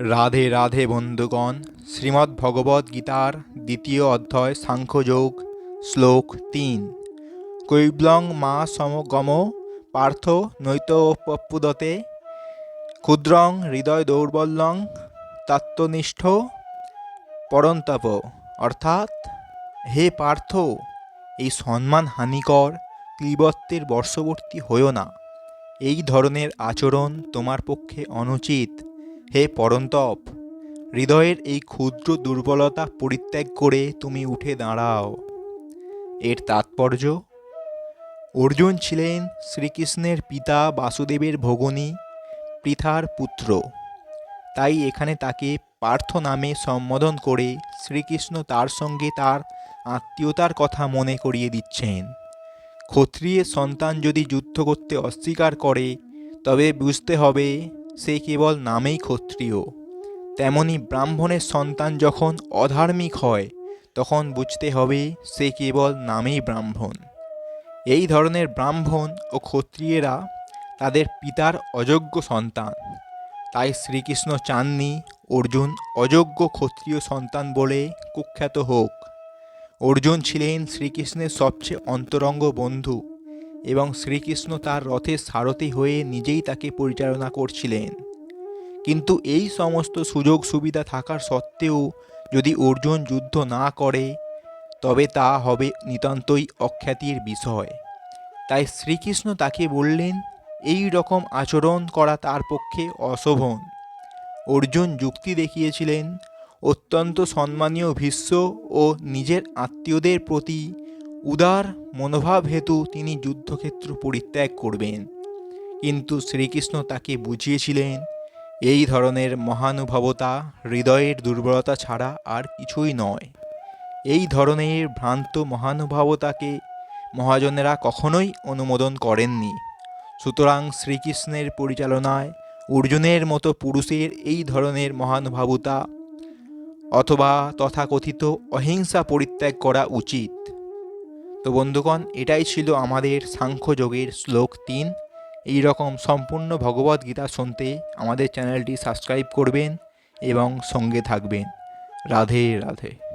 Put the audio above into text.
রাধে রাধে বন্ধুগণ শ্রীমদ্ ভগবদ গীতার দ্বিতীয় অধ্যায়, সাংখ্যযোগ, শ্লোক তিন। কৈবলং মা সমগম পার্থ নৈতপপুদতে ক্ষুদ্রং হৃদয় দৌর্বল্যং তত্ত্বনিষ্ঠ পরন্তপ। অর্থাৎ, হে পার্থ, এই সম্মান হানিকর ক্লিবত্বের বর্ষবর্তী হয়েও না। এই ধরনের আচরণ তোমার পক্ষে অনুচিত। হে পরন্তপ, হৃদয়ের এই ক্ষুদ্র দুর্বলতা পরিত্যাগ করে তুমি উঠে দাঁড়াও। এর তাৎপর্য? অর্জুন ছিলেন শ্রীকৃষ্ণের পিতা বাসুদেবের ভগিনী পৃথার পুত্র। তাই এখানে তাকে পার্থ নামে সম্বোধন করে শ্রীকৃষ্ণ তার সঙ্গে তার আত্মীয়তার কথা মনে করিয়ে দিচ্ছেন। ক্ষত্রিয়ের সন্তান যদি যুদ্ধ করতে অস্বীকার করে, তবে বুঝতে হবে সে কেবল নামেই ক্ষত্রিয়। তেমনি ব্রাহ্মণের সন্তান যখন অধার্মিক হয়, তখন বুঝতে হবে সে কেবল নামেই ব্রাহ্মণ। এই ধরনের ব্রাহ্মণ ও ক্ষত্রিয়েরা তাদের পিতার অযোগ্য সন্তান। তাই শ্রীকৃষ্ণ চাননি অর্জুন অযোগ্য ক্ষত্রিয় সন্তান বলে কুখ্যাত হোক। অর্জুন ছিলেন শ্রীকৃষ্ণের সবচেয়ে অন্তরঙ্গ বন্ধু। এবং শ্রীকৃষ্ণ তার রথের সারথি হয়ে নিজেই তাকে পরিচালনা করছিলেন। কিন্তু এই সমস্ত সুযোগ সুবিধা থাকার সত্ত্বেও যদি অর্জুন যুদ্ধ না করে, তবে তা হবে নিতান্তই অখ্যাতির বিষয়। তাই শ্রীকৃষ্ণ তাকে বললেন, এই রকম আচরণ করা তার পক্ষে অশোভন। অর্জুন যুক্তি দেখিয়েছিলেন, অত্যন্ত সম্মানীয় ভীষ্ম ও নিজের আত্মীয়দের প্রতি উদার মনোভাব হেতু তিনি যুদ্ধক্ষেত্র পরিত্যাগ করবেন। কিন্তু শ্রীকৃষ্ণ তাকে বুঝিয়েছিলেন, এই ধরনের মহানুভবতা হৃদয়ের দুর্বলতা ছাড়া আর কিছুই নয়। এই ধরনের ভ্রান্ত মহানুভবতাকে মহাজনেরা কখনোই অনুমোদন করেননি। সুতরাং শ্রীকৃষ্ণের পরিচালনায় অর্জুনের মতো পুরুষের এই ধরনের মহানুভবতা অথবা তথাকথিত অহিংসা পরিত্যাগ করা উচিত। তো বন্ধুগণ, এটাই ছিল আমাদের সাংখ্যযোগের শ্লোক তিন। এই রকম সম্পূর্ণ ভগবদ গীতা শুনতে আমাদের চ্যানেলটি সাবস্ক্রাইব করবেন এবং সঙ্গে থাকবেন। রাধে রাধে।